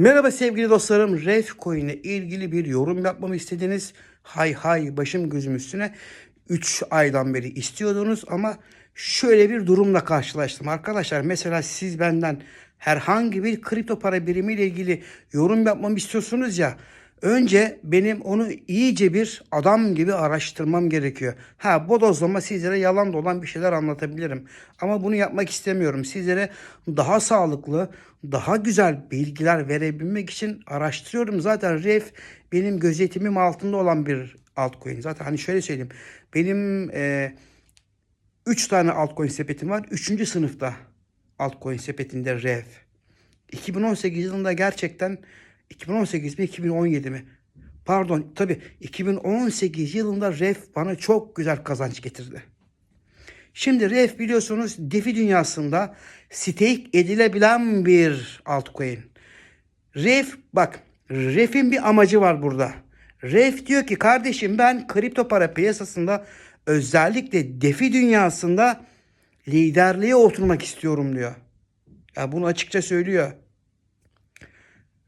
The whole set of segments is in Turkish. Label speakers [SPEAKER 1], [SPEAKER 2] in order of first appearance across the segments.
[SPEAKER 1] Merhaba sevgili dostlarım. Ref Coin'e ilgili bir yorum yapmamı istediniz. Hay hay başım gözüm üstüne. 3 aydan beri istiyordunuz ama şöyle bir durumla karşılaştım. Arkadaşlar mesela siz benden herhangi bir kripto para birimiyle ilgili yorum yapmamı istiyorsunuz ya. Önce benim onu iyice bir adam gibi araştırmam gerekiyor. Ha bodozlama sizlere yalan dolan bir şeyler anlatabilirim. Ama bunu yapmak istemiyorum. Sizlere daha sağlıklı, daha güzel bilgiler verebilmek için araştırıyorum. Zaten REF benim gözetimim altında olan bir altcoin. Zaten hani şöyle söyleyeyim. Benim e, 3 tane altcoin sepetim var. 3. sınıfta altcoin sepetinde REF. 2018 yılında gerçekten 2018 mi 2017 mi? Pardon tabi 2018 yılında REF bana çok güzel kazanç getirdi. Şimdi REF biliyorsunuz DeFi dünyasında stake edilebilen bir altcoin. REF bak REF'in bir amacı var burada. REF diyor ki kardeşim ben kripto para piyasasında özellikle DeFi dünyasında liderliğe oturmak istiyorum diyor. Ya bunu açıkça söylüyor.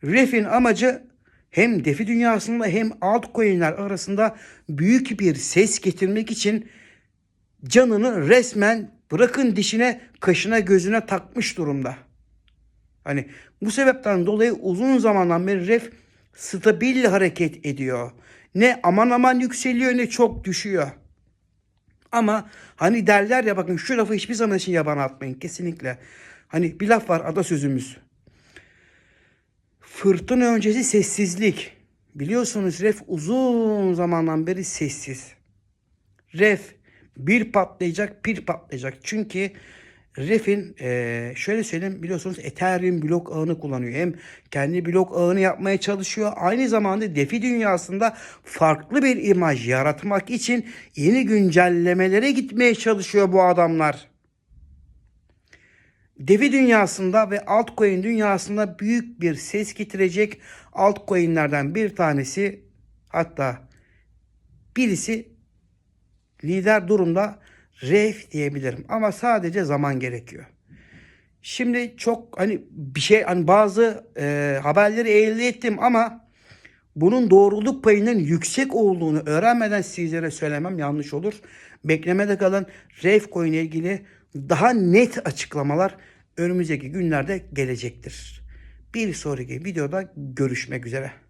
[SPEAKER 1] REF'in amacı hem DeFi dünyasında hem altcoin'ler arasında büyük bir ses getirmek için canını resmen bırakın dişine, kaşına, gözüne takmış durumda. Hani bu sebepten dolayı uzun zamandan beri ref stabil hareket ediyor. Ne aman aman yükseliyor ne çok düşüyor. Ama hani derler ya bakın şu lafı hiçbir zaman için yabana atmayın kesinlikle. Hani bir laf var atasözümüz. Fırtına öncesi sessizlik. Biliyorsunuz ref uzun zamandan beri sessiz. Ref bir patlayacak bir patlayacak. Çünkü Ref'in eee, şöyle söyleyeyim biliyorsunuz Ethereum blok ağını kullanıyor. Hem kendi blok ağını yapmaya çalışıyor. Aynı zamanda DeFi dünyasında farklı bir imaj yaratmak için yeni güncellemelere gitmeye çalışıyor bu adamlar. DeFi dünyasında ve altcoin dünyasında büyük bir ses getirecek altcoin'lerden bir tanesi hatta birisi lider durumda ref diyebilirim ama sadece zaman gerekiyor. Şimdi çok hani bir şey hani bazı e, haberleri elde ettim ama bunun doğruluk payının yüksek olduğunu öğrenmeden sizlere söylemem yanlış olur. Beklemede kalan ref coin ile ilgili daha net açıklamalar önümüzdeki günlerde gelecektir. Bir sonraki videoda görüşmek üzere.